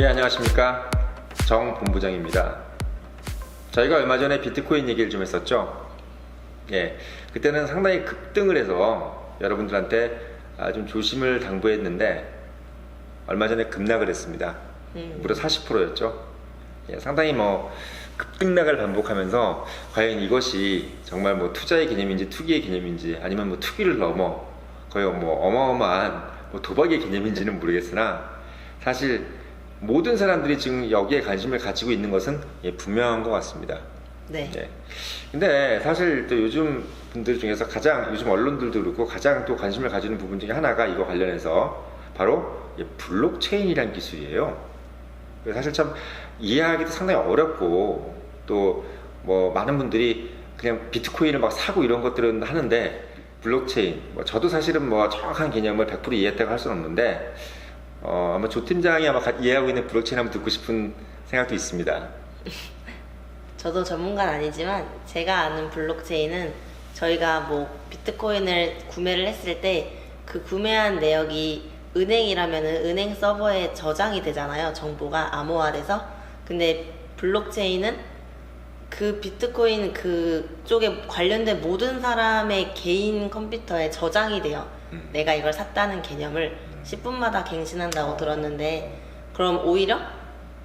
네, 안녕하십니까. 정 본부장입니다. 저희가 얼마 전에 비트코인 얘기를 좀 했었죠. 예, 그때는 상당히 급등을 해서 여러분들한테 아, 좀 조심을 당부했는데 얼마 전에 급락을 했습니다. 음. 무려 40%였죠. 예, 상당히 뭐 급등락을 반복하면서 과연 이것이 정말 뭐 투자의 개념인지 투기의 개념인지 아니면 뭐 투기를 넘어 거의 뭐 어마어마한 뭐 도박의 개념인지는 모르겠으나 사실 모든 사람들이 지금 여기에 관심을 가지고 있는 것은 예, 분명한 것 같습니다. 네. 예. 근데 사실 또 요즘 분들 중에서 가장 요즘 언론들도 그렇고 가장 또 관심을 가지는 부분 중에 하나가 이거 관련해서 바로 예, 블록체인이라는 기술이에요. 사실 참 이해하기도 상당히 어렵고 또 뭐 많은 분들이 그냥 비트코인을 막 사고 이런 것들은 하는데 블록체인 뭐 저도 사실은 뭐 정확한 개념을 100% 이해했다고 할 수는 없는데 어, 아마 조 팀장이 아마 가- 이해하고 있는 블록체인 한번 듣고 싶은 생각도 있습니다. 저도 전문가는 아니지만 제가 아는 블록체인은 저희가 뭐 비트코인을 구매를 했을 때 그 구매한 내역이 은행이라면은 은행 서버에 저장이 되잖아요. 정보가 암호화돼서. 근데 블록체인은 그 비트코인 그쪽에 관련된 모든 사람의 개인 컴퓨터에 저장이 돼요. 음. 내가 이걸 샀다는 개념을 10분마다 갱신한다고 들었는데 그럼 오히려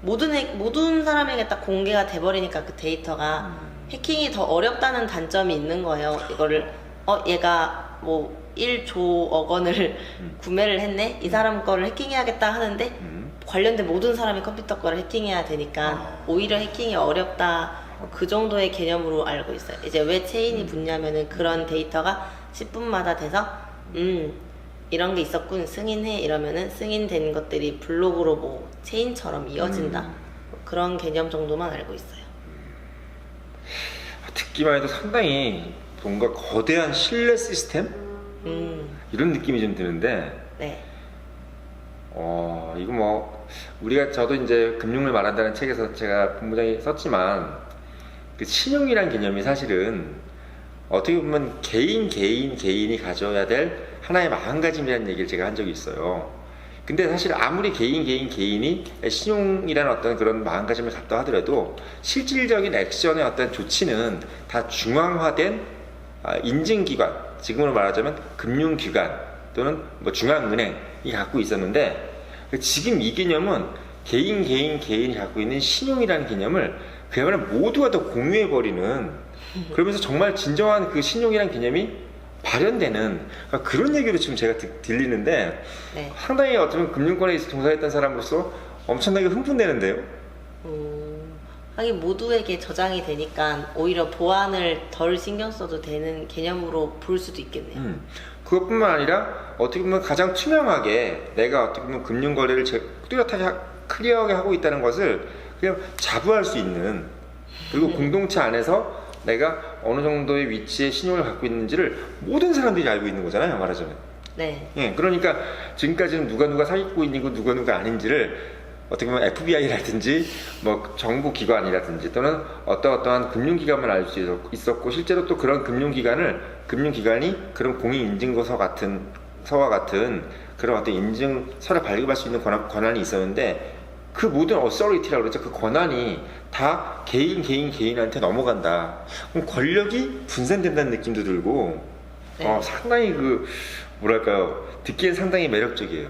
모든 애- 모든 사람에게 딱 공개가 돼버리니까 그 데이터가 해킹이 더 어렵다는 단점이 있는 거예요. 이거를 어 얘가 뭐 1조억 원을 구매를 했네 이 사람 거를 해킹해야겠다 하는데 음. 관련된 모든 사람의 컴퓨터 거를 해킹해야 되니까 오히려 해킹이 어렵다 그 정도의 개념으로 알고 있어요. 이제 왜 체인이 붙냐면은 그런 데이터가 10분마다 돼서 음 이런 게 있었군 승인해 이러면은 승인된 것들이 블록으로 뭐 체인처럼 이어진다 음. 그런 개념 정도만 알고 있어요. 듣기만 해도 상당히 뭔가 거대한 신뢰 시스템 음 이런 느낌이 좀 드는데 네. 어 이거 뭐 우리가 저도 이제 금융을 말한다는 책에서 제가 본부장이 썼지만 그 신용이란 개념이 사실은 어떻게 보면 개인 개인 개인이 가져야 될 하나의 마음가짐이라는 얘기를 제가 한 적이 있어요. 근데 사실 아무리 개인 개인 개인이 신용이라는 어떤 그런 마음가짐을 갖다 하더라도 실질적인 액션의 어떤 조치는 다 중앙화된 아, 인증기관, 지금으로 말하자면 금융기관 또는 뭐 중앙은행이 갖고 있었는데 지금 이 개념은 개인 개인 개인이 갖고 있는 신용이라는 개념을 그야말로 모두가 다 공유해 버리는 그러면서 정말 진정한 그 신용이라는 개념이 발현되는 그러니까 그런 얘기로 지금 제가 듣- 들리는데 네. 상당히 어쩌면 금융권에 종사했던 사람으로서 엄청나게 흥분되는데요. 음, 하긴 모두에게 저장이 되니까 오히려 보안을 덜 신경 써도 되는 개념으로 볼 수도 있겠네요. 음, 그것뿐만 아니라 어떻게 보면 가장 투명하게 내가 어떻게 보면 금융 거래를 제- 뚜렷하게 하- 클리어하게 하고 있다는 것을 그냥 자부할 수 있는 그리고 공동체 안에서 내가 어느 정도의 위치에 신용을 갖고 있는지를 모든 사람들이 알고 있는 거잖아요 말하자면 네. 예, 그러니까 지금까지는 누가 누가 사기꾼 있고 누가 누가 아닌지를 어떻게 보면 FBI라든지 뭐 정부 기관이라든지 또는 어떠 어떠한 금융기관만 알 수 있었고 실제로 또 그런 금융기관을 금융기관이 그런 공인 인증서 같은 서와 같은 그런 어떤 인증서를 발급할 수 있는 권한, 권한이 있었는데 그 모든 어서리티라고 그러죠. 그 권한이 다 개인 개인 개인한테 넘어간다. 그럼 권력이 분산된다는 느낌도 들고 네. 어, 상당히 그 뭐랄까요 듣기엔 상당히 매력적이에요.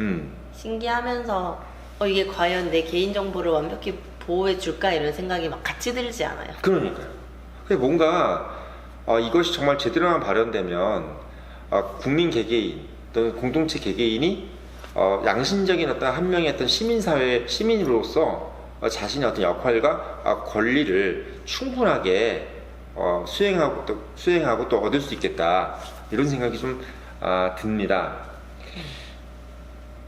음, 신기하면서 어, 이게 과연 내 개인 정보를 완벽히 보호해 줄까 이런 생각이 막 같이 들지 않아요. 그러니까요. 근데 뭔가 어, 이것이 정말 제대로만 발현되면 어, 국민 개개인 또는 공동체 개개인이 어, 양심적인 어떤 한 명의 어떤 시민사회 시민으로서 어, 자신의 어떤 역할과 어, 권리를 충분하게 어, 수행하고 또 수행하고 또 얻을 수 있겠다 이런 생각이 좀 아, 듭니다.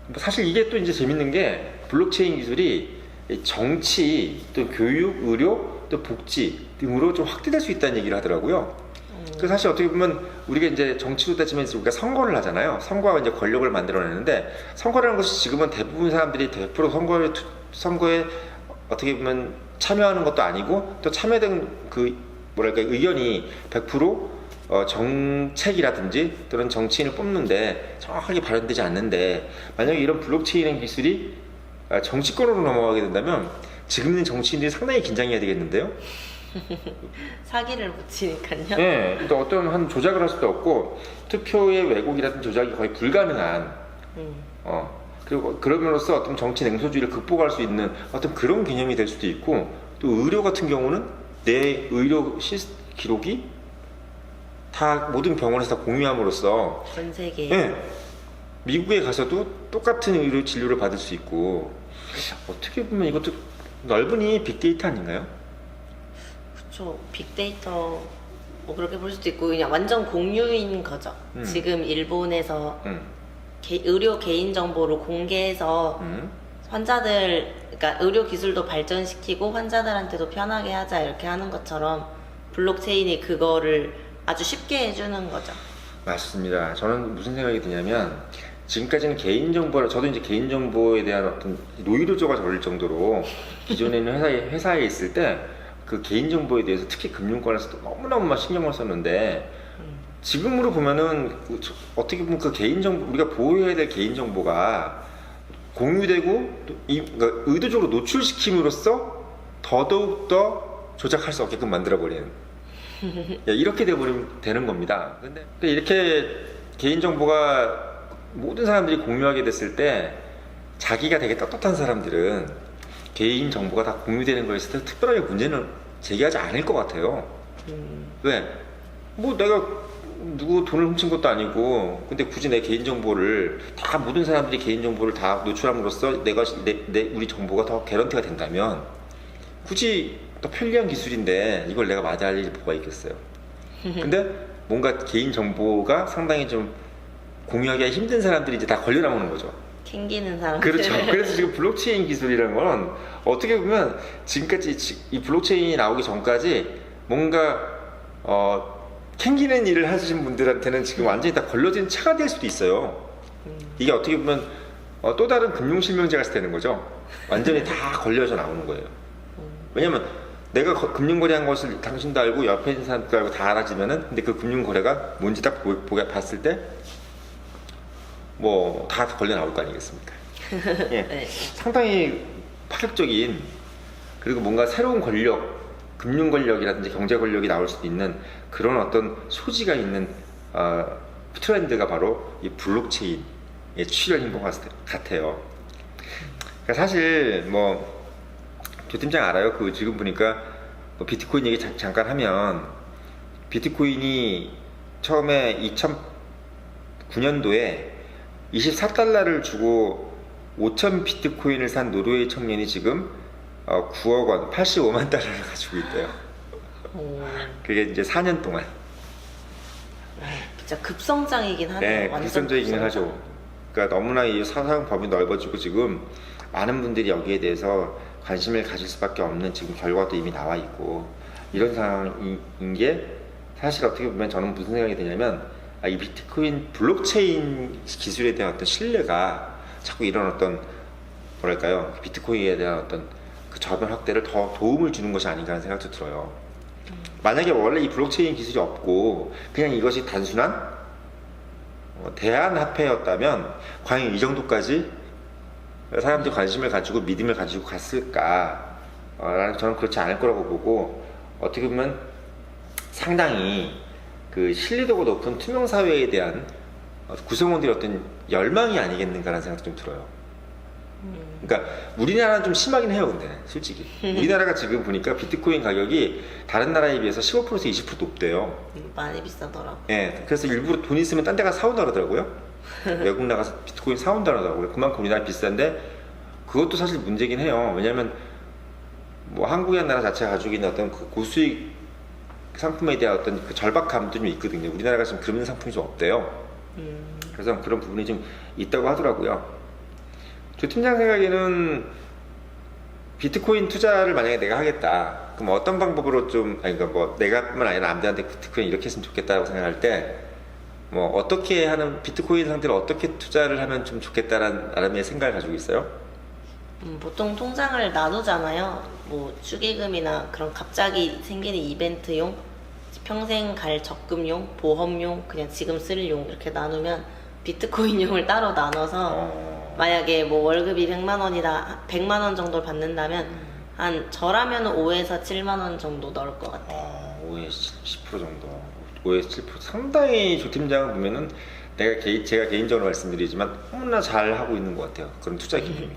뭐 사실 이게 또 이제 재밌는 게 블록체인 기술이 이 정치, 또 교육, 의료, 또 복지 등으로 좀 확대될 수 있다는 얘기를 하더라고요. 그 사실 어떻게 보면 우리가 이제 정치로 따지면 우리가 선거를 하잖아요. 선거가 이제 권력을 만들어내는데 선거라는 것이 지금은 대부분 사람들이 100% 선거에 투- 선거에 어떻게 보면 참여하는 것도 아니고 또 참여된 그 뭐랄까 의견이 100% 어, 정책이라든지 또는 정치인을 뽑는데 정확하게 발현되지 않는데 만약에 이런 블록체인 기술이 아, 정치권으로 넘어가게 된다면 지금 있는 정치인들이 상당히 긴장해야 되겠는데요. 사기를 붙이니까요. 네, 또 어떤 한 조작을 할 수도 없고 투표의 왜곡이라든지 조작이 거의 불가능한 음, 어 그리고 그럼으로써 어떤 정치 냉소주의를 극복할 수 있는 어떤 그런 개념이 될 수도 있고 또 의료 같은 경우는 내 의료 시 기록이 다 모든 병원에서 다 공유함으로써 전 세계. 예, 미국에 가서도 똑같은 의료 진료를 받을 수 있고 어떻게 보면 이것도 넓은이 빅데이터 아닌가요? 그렇죠. 빅데이터 뭐 그렇게 볼 수도 있고 그냥 완전 공유인 거죠. 음. 지금 일본에서 음, 개- 의료 개인 정보를 공개해서 음. 환자들 그러니까 의료 기술도 발전시키고 환자들한테도 편하게 하자 이렇게 하는 것처럼 블록체인이 그거를 아주 쉽게 해주는 거죠. 맞습니다. 저는 무슨 생각이 드냐면 지금까지는 개인정보를 저도 이제 개인정보에 대한 어떤 노이로조가 걸릴 정도로 기존에는 회사에 회사에 있을 때 그 개인정보에 대해서 특히 금융권에서도 너무너무 신경을 썼는데 지금으로 보면은 어떻게 보면 그 개인정보 우리가 보호해야 될 개인정보가 공유되고 또 이, 그러니까 의도적으로 노출시킴으로써 더더욱 더 조작할 수 없게끔 만들어버리는 야, 이렇게 돼버리면 되는 겁니다. 근데 이렇게 개인정보가 모든 사람들이 공유하게 됐을 때 자기가 되게 떳떳한 사람들은 개인 정보가 다 공유되는 거에 있어서 특별하게 문제는 제기하지 않을 것 같아요. 음, 왜? 뭐 내가 누구 돈을 훔친 것도 아니고 근데 굳이 내 개인 정보를 다 모든 사람들이 개인 정보를 다 노출함으로써 내가 내, 내 우리 정보가 더 개런티가 된다면 굳이 더 편리한 기술인데 이걸 내가 맞이할 일이 뭐가 있겠어요 근데 뭔가 개인 정보가 상당히 좀 공유하기가 힘든 사람들이 이제 다 걸려 나오는 거죠 캥기는 사람. 그렇죠. 그래서 지금 블록체인 기술이라는 건 어떻게 보면 지금까지 지- 이 블록체인이 나오기 전까지 뭔가 어 캥기는 일을 하신 분들한테는 지금 완전히 다 걸려진 차가 될 수도 있어요. 이게 어떻게 보면 어, 또 다른 금융 실명제가 되는 거죠. 완전히 다 걸려져 나오는 거예요. 왜냐면 내가 거- 금융거래한 것을 당신도 알고 옆에 있는 사람도 알고 다 알아지면은 근데 그 금융거래가 뭔지 딱 보, 보, 봤을 때 뭐 다 걸려 나올 거 아니겠습니까? 예. 네. 상당히 파격적인 그리고 뭔가 새로운 권력, 금융 권력이라든지 경제 권력이 나올 수도 있는 그런 어떤 소지가 있는 어, 트렌드가 바로 이 블록체인의 출현인 것 같- 같아요. 그러니까 사실 뭐 조팀장 알아요? 그 지금 보니까 뭐 비트코인 얘기 자- 잠깐 하면 비트코인이 처음에 2009년도에 24달러를 주고 5천 비트코인을 산 노르웨이 청년이 지금 어, 9억 원, 85만 달러를 가지고 있대요. 오, 그게 이제 4년 동안. 진짜 급성장이긴 하네요. 네, 완전 비선적이긴 급성장. 하죠. 그러니까 너무나 이 사상 범위 넓어지고 지금 많은 분들이 여기에 대해서 관심을 가질 수밖에 없는 지금 결과도 이미 나와 있고 이런 상황인 게 사실 어떻게 보면 저는 무슨 생각이 드냐면 아, 이 비트코인 블록체인 기술에 대한 어떤 신뢰가 자꾸 이런 어떤 뭐랄까요 비트코인에 대한 어떤 그 저변 확대를 더 도움을 주는 것이 아닌가 하는 생각도 들어요. 만약에 원래 이 블록체인 기술이 없고 그냥 이것이 단순한 어, 대안화폐였다면 과연 이 정도까지 사람들이 관심을 가지고 믿음을 가지고 갔을까? 어, 라는 저는 그렇지 않을 거라고 보고 어떻게 보면 상당히 그 신뢰도가 높은 투명 사회에 대한 어, 구성원들의 어떤 열망이 아니겠는가라는 생각도 좀 들어요. 그러니까 우리나라는 좀 심하긴 해요, 근데 솔직히 우리나라가 지금 보니까 비트코인 가격이 다른 나라에 비해서 15%에서 20% 높대요. 음, 많이 비싸더라고. 예, 그래서 일부러 돈 있으면 딴 데 가서 사온다 그러더라고요. 외국 나가서 비트코인 사온다 그러더라고요. 그만큼 우리나라 비싼데 그것도 사실 문제긴 해요. 왜냐면 뭐 한국이라는 나라 자체가 가지고 있는 어떤 그 고수익 상품에 대한 어떤 그 절박함도 좀 있거든요. 우리나라가 지금 그런 상품이 좀 없대요. 음, 그래서 그런 부분이 좀 있다고 하더라고요. 조 팀장 생각에는 비트코인 투자를 만약에 내가 하겠다. 그럼 어떤 방법으로 좀, 아니, 그러니까 뭐 내가뿐만 아니라 남들한테 비트코인 이렇게 했으면 좋겠다고 생각할 때, 뭐 어떻게 하는, 비트코인 상태를 어떻게 투자를 하면 좀 좋겠다라는 나름의 생각을 가지고 있어요? 음, 보통 통장을 나누잖아요. 뭐 축의금이나 그런 갑자기 생기는 이벤트용, 평생 갈 적금용, 보험용, 그냥 지금 쓸 용 이렇게 나누면 비트코인용을 따로 나눠서 어, 만약에 뭐 월급이 100만 원이다 100만 원 정도를 받는다면 한 저라면 5에서 7만 원 정도 넣을 것 같아요. 어, 5에서 10% 정도. 5에서 7% 상당히 조 팀장을 보면은 내가 개, 제가 개인적으로 말씀드리지만 너무나 잘 하고 있는 것 같아요. 그런 투자 기준이.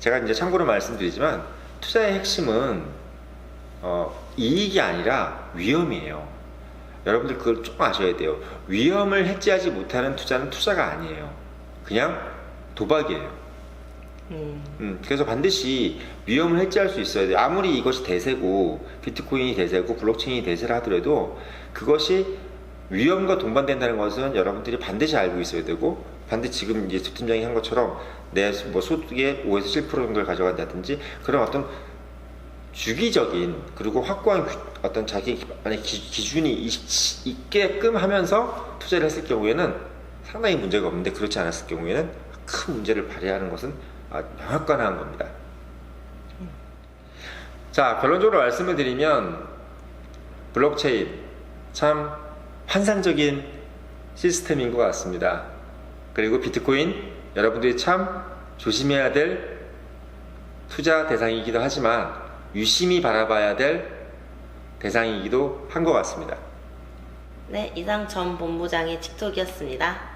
제가 이제 참고로 말씀드리지만 투자의 핵심은 어, 이익이 아니라 위험이에요. 여러분들 그걸 조금 아셔야 돼요. 위험을 해지하지 못하는 투자는 투자가 아니에요. 그냥 도박이에요. 음, 음, 그래서 반드시 위험을 해지할 수 있어야 돼요. 아무리 이것이 대세고 비트코인이 대세고 블록체인이 대세를 하더라도 그것이 위험과 동반된다는 것은 여러분들이 반드시 알고 있어야 되고 반드시 지금 이제 조 팀장이 한 것처럼 내 뭐 소득의 5에서 7% 정도를 가져간다든지 그런 어떤 주기적인 그리고 확고한 규- 어떤 자기 만약 기준이 있- 있게끔 하면서 투자를 했을 경우에는 상당히 문제가 없는데 그렇지 않았을 경우에는 큰 문제를 발휘하는 것은 아, 명확관한 겁니다. 자 결론적으로 말씀을 드리면 블록체인 참 환상적인 시스템인 것 같습니다. 그리고 비트코인 여러분들이 참 조심해야 될 투자 대상이기도 하지만 유심히 바라봐야 될 대상이기도 한 것 같습니다. 네, 이상 전 본부장의 틱톡이었습니다.